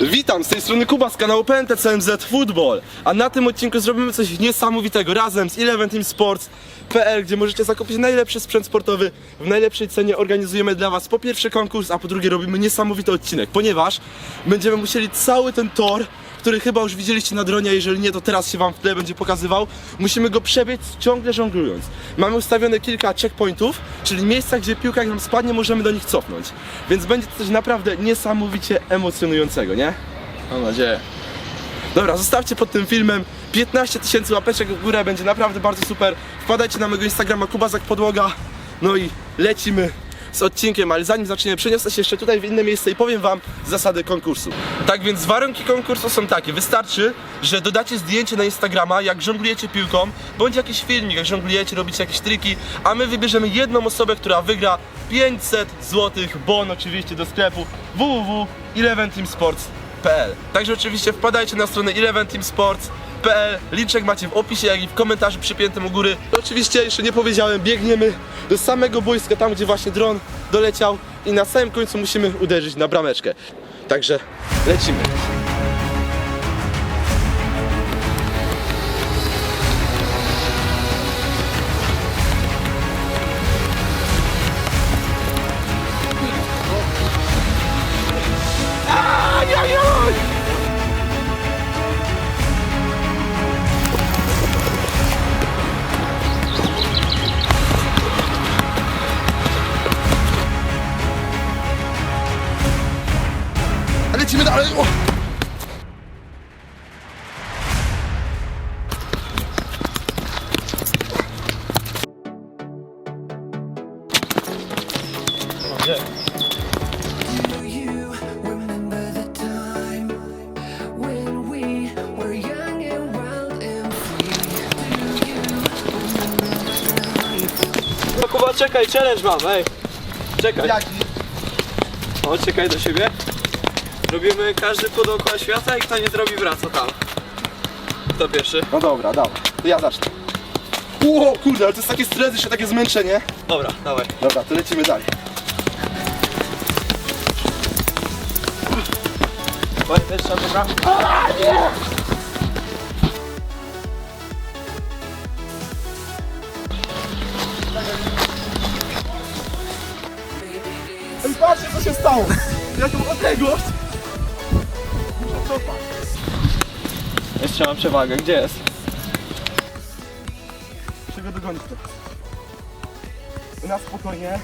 Witam, z tej strony Kuba z kanału PNTCMZ Football, a na tym odcinku zrobimy coś niesamowitego razem z Eleven Team Sports.pl, gdzie możecie zakupić najlepszy sprzęt sportowy w najlepszej cenie. Organizujemy dla Was po pierwsze konkurs, a po drugie robimy niesamowity odcinek, ponieważ będziemy musieli cały ten tor, który chyba już widzieliście na dronie, jeżeli nie, to teraz się Wam w tle będzie pokazywał, musimy go przebiec ciągle żonglując. Mamy ustawione kilka checkpointów, czyli miejsca, gdzie piłka jak nam spadnie, możemy do nich cofnąć. Więc będzie to coś naprawdę niesamowicie emocjonującego, nie? Mam nadzieję. Dobra, zostawcie pod tym filmem 15 tysięcy łapeczek w górę, będzie naprawdę bardzo super. Wpadajcie na mojego Instagrama Kubazak Podłoga. No i lecimy z odcinkiem, ale zanim zaczniemy, przeniosę się jeszcze tutaj w inne miejsce i powiem wam zasady konkursu. Tak więc warunki konkursu są takie, wystarczy, że dodacie zdjęcie na Instagrama, jak żonglujecie piłką, bądź jakiś filmik, jak żonglujecie, robicie jakieś triki, a my wybierzemy jedną osobę, która wygra 500 zł bon oczywiście do sklepu www.eleventeamsports.pl Także oczywiście wpadajcie na stronę eleventeamsports.pl Linczek macie w opisie, jak i w komentarzu przypiętym u góry. Oczywiście jeszcze nie powiedziałem, biegniemy do samego boiska, tam gdzie właśnie dron doleciał i na samym końcu musimy uderzyć na brameczkę. Także lecimy. Remember that night? No Kuba, czekaj, challenge mam, ej. Czekaj. Jaki? O, czekaj do siebie. Robimy każdy po dookoła świata i kto nie zrobi wraca tam. Kto pierwszy? No dobra, dawaj. To ja zacznę. Ło, kurde, ale to jest takie stres, jeszcze takie zmęczenie. Dobra, dawaj. Dobra, to lecimy dalej. Oj, jeszcze dobra. Ej, patrzcie co się stało! Jaką odległość! Jeszcze mam przewagę, gdzie jest? Go dogonić teraz. Na spokojnie.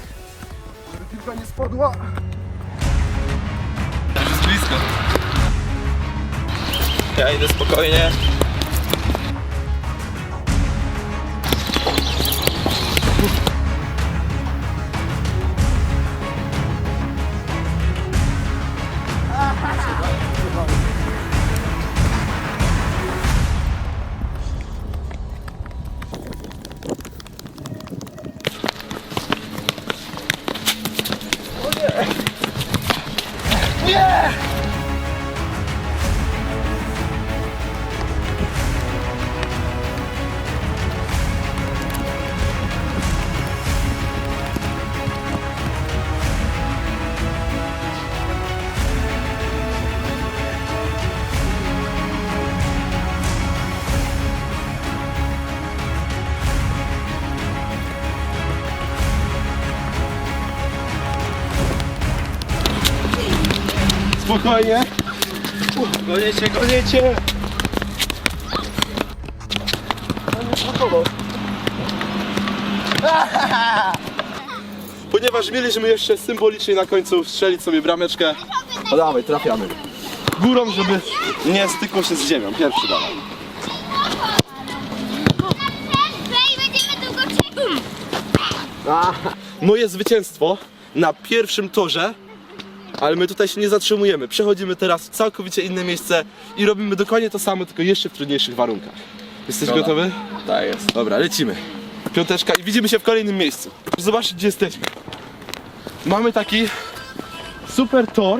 Żeby piłka nie spadła. Jest blisko. Ja idę spokojnie. 耶！Spokojnie. Goniecie, goniecie. Ponieważ mieliśmy jeszcze symbolicznie na końcu strzelić sobie brameczkę. No dawaj, trafiamy. Górą, żeby nie stykło się z ziemią. Pierwszy dawaj. Moje zwycięstwo na pierwszym torze, ale my tutaj się nie zatrzymujemy. Przechodzimy teraz w całkowicie inne miejsce i robimy dokładnie to samo, tylko jeszcze w trudniejszych warunkach. Jesteś Dobra. gotowy? Tak jest. Dobra, lecimy. Piąteczka i widzimy się w kolejnym miejscu. Zobaczcie, gdzie jesteśmy. Mamy taki super tor.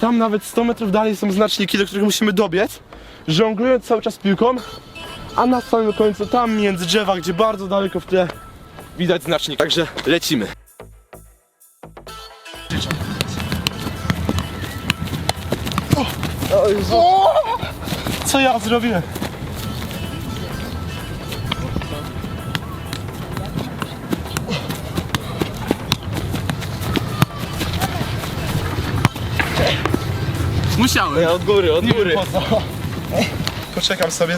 Tam nawet 100 metrów dalej są znaczniki, do których musimy dobiec, żonglując cały czas piłką, a na samym końcu, tam między drzewa, gdzie bardzo daleko w tle widać znacznik. Także lecimy. O! Co ja zrobiłem? Musiałem. Ja od góry, od góry. Po co? Poczekam sobie.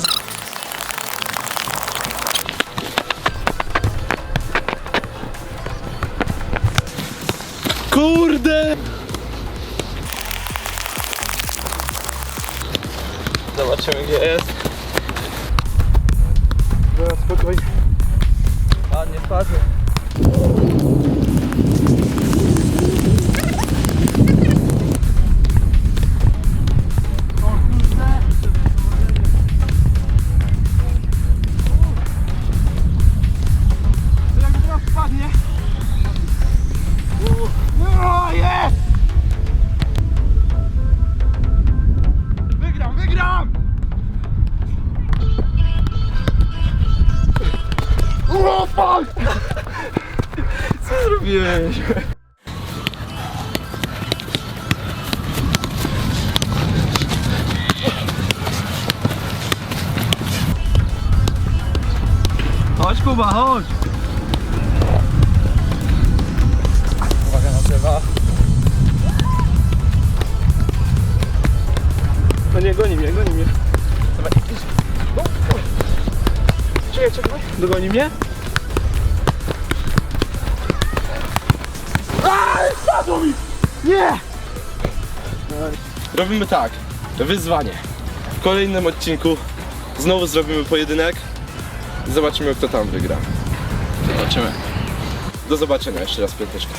Kurde! Zobaczymy gdzie jest. Dobra, spokojnie. Ładnie spadnie. O, fuck! Co zrobiłeś? Chodź Kuba, chodź! Uwaga na drzewa. No nie, goni mnie, goni mnie. O. Czekaj, czekaj. Dogoni mnie? Spadło mi! Nie! Robimy tak. Wyzwanie. W kolejnym odcinku znowu zrobimy pojedynek. Zobaczymy kto tam wygra. Zobaczymy. Do zobaczenia jeszcze raz piąteczka.